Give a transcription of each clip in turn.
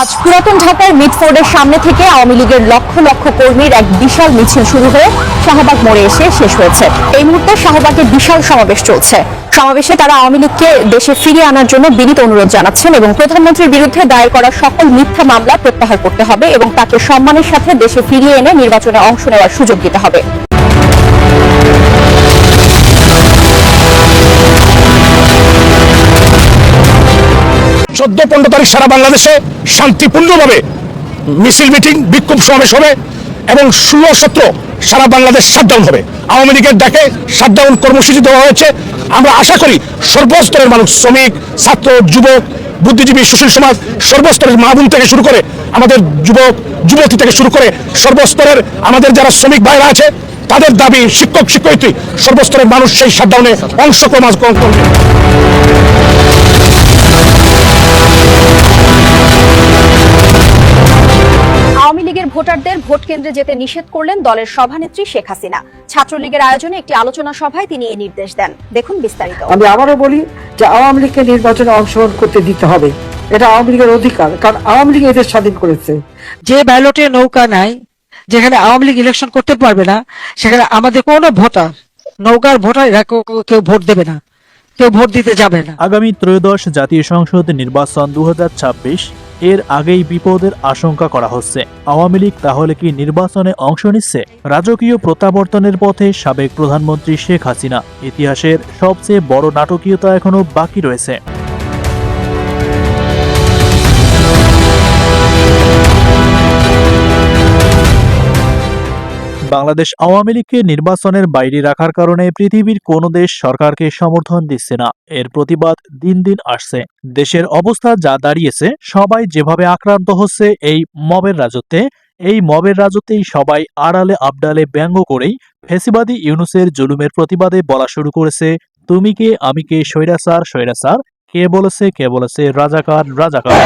আজ পুরাতন ঢাকার মিডফোর্ডের সামনে থেকে আওয়ামী লীগের লক্ষ লক্ষ কর্মীর এক বিশাল মিছিল শুরু হয়ে শাহবাগ মোড়ে এসে শেষ হয়েছে। এই মুহূর্তে শাহবাগে বিশাল সমাবেশ চলছে। সমাবেশে তারা আওয়ামী লীগকে দেশে ফিরিয়ে আনার জন্য বিনীত অনুরোধ জানাচ্ছেন এবং প্রধানমন্ত্রীর বিরুদ্ধে দায়ের করা সকল মিথ্যা মামলা প্রত্যাহার করতে হবে এবং তাকে সম্মানের সাথে দেশে ফিরিয়ে এনে নির্বাচনে অংশ নেওয়ার সুযোগ দিতে হবে। চোদ্দ, পনেরো তারিখ সারা বাংলাদেশে শান্তিপূর্ণভাবে মিছিল, মিটিং, বিক্ষোভ সমাবেশ হবে এবং ষোলো সতেরো সারা বাংলাদেশ শাটডাউন হবে। আওয়ামী লীগের ডাকে শাটডাউন কর্মসূচি দেওয়া হয়েছে। আমরা আশা করি সর্বস্তরের মানুষ, শ্রমিক, ছাত্র, যুবক, বুদ্ধিজীবী, সুশীল সমাজ, সর্বস্তরের মা বোন থেকে শুরু করে আমাদের যুবক, যুবতী থেকে শুরু করে সর্বস্তরের আমাদের যারা শ্রমিক ভাইরা আছে, তাদের দাবি শিক্ষক, শিক্ষয়িত্রী, সর্বস্তরের মানুষ সেই শাটডাউনে অংশগ্রহণ করবে। আওয়ামী লীগের ভোটারদের ভোট কেন্দ্রে যেতে নিষেধ করলেন দলের সভানেত্রী শেখ হাসিনা। ছাত্রলীগের আয়োজনে একটি আলোচনা সভায় তিনি এই নির্দেশ দেন। দেখুন বিস্তারিত। আমি আবারও বলি যে আওয়ামী লীগকে নির্বাচনে অংশগ্রহণ করতে দিতে হবে। এটা আওয়ামী লীগের অধিকার কারণ আওয়ামী লীগ এদের স্বাধীন করেছে। যে ব্যালটে নৌকা নাই যেখানে আওয়ামী লীগ ইলেকশন করতে পারবে না সেখানে আমাদের কোনো ভোটার নৌকার ভোটার এরা কেউ কেউ ভোট দেবে না। কেউ ভোট দিতে যাবে না। আগামী ত্রয়োদশ জাতীয় সংসদ নির্বাচন দু হাজার ছাব্বিশ, এর আগেই বিপদের আশঙ্কা করা হচ্ছে। আওয়ামী লীগ তাহলে কি নির্বাচনে অংশ নিচ্ছে? রাজকীয় প্রত্যাবর্তনের পথে সাবেক প্রধানমন্ত্রী শেখ হাসিনা। ইতিহাসের সবচেয়ে বড় নাটকীয়তা এখনও বাকি রয়েছে। বাংলাদেশ আওয়ামী লীগকে নির্বাচনের বাইরে রাখার কারণে পৃথিবীর কোনো দেশ সরকারকে সমর্থন দিচ্ছে না। এর প্রতিবাদ দিন দিন আসছে। দেশের অবস্থা যা দাঁড়িয়েছে, সবাই যেভাবে আক্রান্ত হচ্ছে এই মবের রাজত্বে, এই মবের রাজত্বেই সবাই আড়ালে আবডালে ব্যঙ্গ করেই ফেসিবাদী ইউনুসের জুলুমের প্রতিবাদে বলা শুরু করেছে, তুমি কে? আমি কে? স্বৈরাচার? স্বৈরাচার? কে বলেছে? কে বলেছে? রাজাকার? রাজাকার?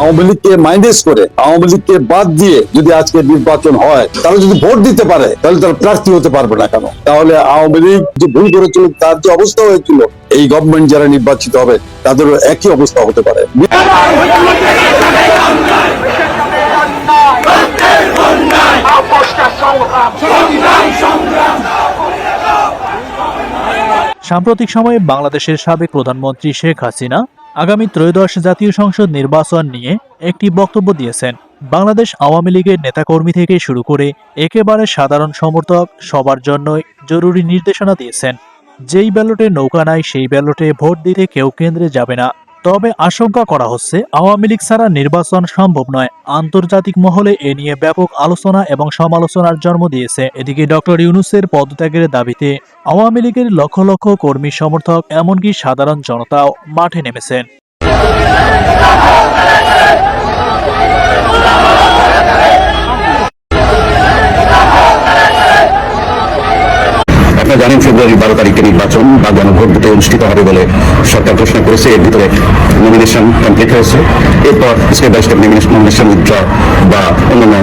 আওয়ামী লীগকে মাইনাস করে, আওয়ামী লীগকে বাদ দিয়ে যদি আজকে নির্বাচন হয় তাহলে যদি ভোট দিতে পারে, তাহলে তারা প্রার্থী হতে পারবে না কেন? তাহলে আওয়ামী লীগ যে ভুল করেছিল, তার যে অবস্থা হয়েছিল, এই গভর্নমেন্ট যারা নির্বাচিত হবে, তাদেরও একই অবস্থা হতে পারে। সাম্প্রতিক সময়ে বাংলাদেশের সাবেক প্রধানমন্ত্রী শেখ হাসিনা আগামী ত্রয়োদশ জাতীয় সংসদ নির্বাচন নিয়ে একটি বক্তব্য দিয়েছেন বাংলাদেশ আওয়ামী লীগের নেতাকর্মী থেকে শুরু করে একেবারে সাধারণ সমর্থক সবার জন্যই জরুরি নির্দেশনা দিয়েছেন। যেই ব্যালটে নৌকা নাই, সেই ব্যালটে ভোট দিতে কেউ কেন্দ্রে যাবে না। তবে আশঙ্কা করা হচ্ছে, আওয়ামী লীগ ছাড়া নির্বাচন সম্ভব নয়। আন্তর্জাতিক মহলে এ নিয়ে ব্যাপক আলোচনা এবং সমালোচনার জন্ম দিয়েছে। এদিকে ডক্টর ইউনুসের পদত্যাগের দাবিতে আওয়ামী লীগের লক্ষ লক্ষ কর্মী সমর্থক এমনকি সাধারণ জনতাও মাঠে নেমেছেন। আপনারা জানেন ফেব্রুয়ারি বারো তারিখে নির্বাচন বা গণভোট অনুষ্ঠিত হবে বলে সরকার ঘোষণা করেছে। এর ভিতরে নমিনেশন কমপ্লিট হয়েছে। এরপর step by step nomination withdraw বা অন্যান্য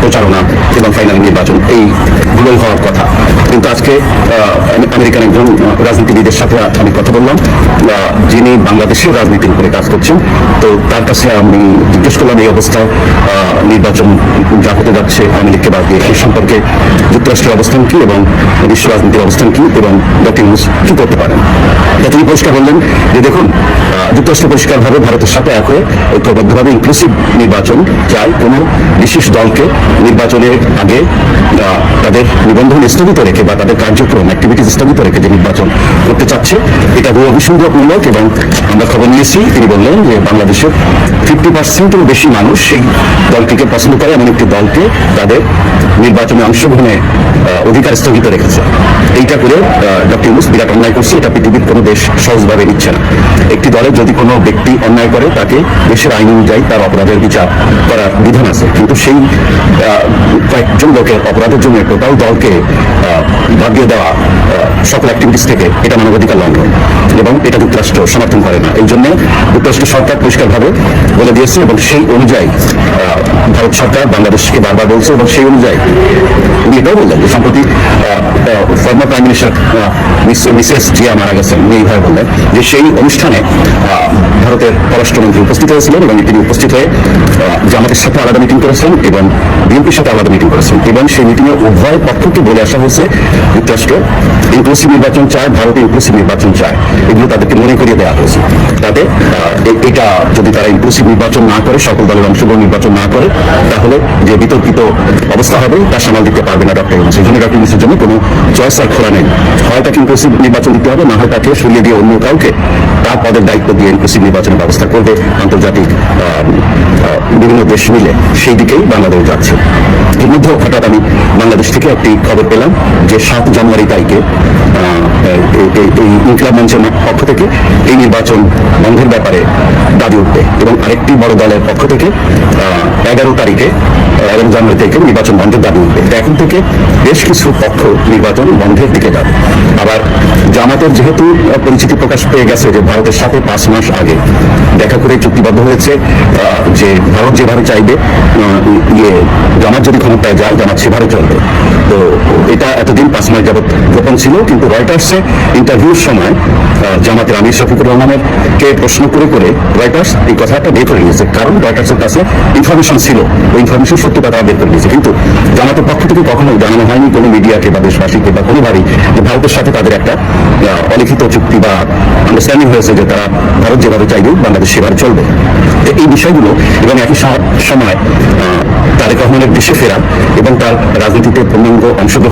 প্রচারণা এবং ফাইনাল নির্বাচন, এই এইগুলোই হওয়ার কথা। কিন্তু আজকে আমেরিকান একজন রাজনীতিবিদের সাথে আমি কথা বললাম। যিনি বাংলাদেশের রাজনীতির উপরে কাজ করছেন, তো তার কাছে আমি জিজ্ঞেস করলাম, এই অবস্থায় নির্বাচন যা হতে যাচ্ছে লীগকে বাদ দিয়ে এই সম্পর্কে যুক্তরাষ্ট্রের অবস্থান কি এবং বিশ্ব রাজনীতির অবস্থান কি এবং ডক্টর ইউনুস কি করতে পারেন? তা তিনি পরিষ্কার বললেন যে দেখুন যুক্তরাষ্ট্র পরিষ্কারভাবে ভারতের সাথে এক হয়ে ঐক্যবদ্ধভাবে ইনক্লুসিভ নির্বাচন চাই কোনো বিশেষ দলকে। নির্বাচনের আগে তাদের নিবন্ধন স্থগিত রেখে বা তাদের কার্যক্রম অ্যাক্টিভিটিস স্থগিত রেখে যে নির্বাচন করতে চাচ্ছে, এটা বহু অভিসন্ধকমূলক এবং আমরা খবর নিয়েছি। তিনি বললেন যে বাংলাদেশের ফিফটি পার্সেন্টের বেশি মানুষ সেই দলটিকে পছন্দ করে, এমন একটি দলকে তাদের নির্বাচনে অংশগ্রহণে অধিকার স্থগিত রেখেছে। এইটা করে ডক্টর ইউনুস বিরাট অন্যায় করছে। এটা পৃথিবীর কোনো দেশ সহজভাবে নিচ্ছে না। একটি দলের যদি কোনো ব্যক্তি অন্যায় করে, তাকে দেশের আইন অনুযায়ী তার অপরাধের বিচার করার বিধান আছে। কিন্তু সেই কয়েকজন লোকের অপরাধের জন্য টোটাল দলকে বাদ দিয়ে দেওয়া সকল অ্যাক্টিভিটিস থেকে এটা মানবাধিকার লঙ্ঘন। এবং এটা যুক্তরাষ্ট্র সমর্থন করে না। এই জন্য যুক্তরাষ্ট্র সরকার পরিষ্কারভাবে বলে দিয়েছে এবং সেই অনুযায়ী ভারত সরকার বাংলাদেশকে বারবার বলছে এবং সেই অনুযায়ী এটাও বললেন যে সম্প্রতি former prime minister Mrs Zia মারা গেছেন। উনি এইভাবে বললেন যে সেই অনুষ্ঠানে ভারতের পররাষ্ট্রমন্ত্রী উপস্থিত হয়েছিলেন এবং তিনি উপস্থিত হয়ে জামাতের সাথে আলাদা মিটিং করেছেন এবং বিএনপির সাথে আলাদা মিটিং করেছেন। এবং সেই মিটিংয়ে উভয় পক্ষকে বলে আসা হয়েছে, যুক্তরাষ্ট্র ইনক্লুসিভ নির্বাচন চায়, ভারত ইনক্লুসিভ নির্বাচন চায়। এগুলো তাদেরকে মনে করিয়ে দেওয়া হয়েছে। তাতে এটা যদি তারা ইনক্লুসিভ নির্বাচন না করে, সকল দলের অংশগ্রহণ নির্বাচন না করে, তাহলে যে বিতর্কিত অবস্থা হবে, তা সামাল দিতে পারবে না ডক্টর ইউনুস। এই জন্য ডক্টর ইউনুসের জন্য কোনো চয়েস আর খোলা নেই। হয় তাকে ইনক্লুসিভ নির্বাচন দিতে হবে, না হয় তাকে সরিয়ে দিয়ে অন্য কাউকে তার পদের দায়িত্ব দিয়ে ইনক্লুসিভ নির্বাচনের ব্যবস্থা করবে। আন্তর্জাতিক বিভিন্ন দেশ মিলে সেই দিকেই বাংলাদেশ যাচ্ছে। এর হঠাৎ আমি বাংলাদেশ থেকে একটি খবর পেলাম যে সাত জানুয়ারি তারিখে এই- ইনকলাব মঞ্চের পক্ষ থেকে এই নির্বাচন বন্ধের ব্যাপারে দাবি উঠবে এবং আরেকটি বড় দলের পক্ষ থেকে এগারো তারিখে, এগারো জানুয়ারি থেকে নির্বাচন বন্ধের দাবি উঠবে। এখন থেকে বেশ কিছু পক্ষ নির্বাচন বন্ধের দিকে যাবে। আবার জামাতের যেহেতু পরিচিতি প্রকাশ পেয়ে গেছে যে ভারতের সাথে পাঁচ মাস আগে। দেখা করে চুক্তিবদ্ধ হয়েছে যে ভারত যেভাবে চাইবে ইয়ে জামাত যদি ক্ষমতায় যায়, জামাত সেভাবে চলবে। তো এটা এতদিন পাঁচ মাস যাবত গোপন ছিল, কিন্তু রয়টার্সে ইন্টারভিউর সময় জামাতের আমির শফিকুর রহমানের কে প্রশ্ন করে করে রয়টার্স এই কথাটা বের করে নিয়েছে। কারণ রয়টার্সের কাছে ইনফরমেশন ছিল ওই ইনফরমেশন সত্যতা তারা বের করে নিয়েছে। কিন্তু জামাতের পক্ষ থেকে কখনো জানানো হয়নি কোনো মিডিয়াকে বা দেশবাসীকে বা কোনোভাবেই যে ভারতের সাথে তাদের একটা অলিখিত চুক্তি বা আন্ডারস্ট্যান্ডিং হয়েছে যে তারা ভারত যেভাবে চাইবে, বাংলাদেশ সেভাবে চলবে। এই বিষয়গুলো এবং একই সময় তারেক রহমানের দেশে ফেরা এবং তার রাজনীতিতে পূর্ণাঙ্গ অংশগ্রহণ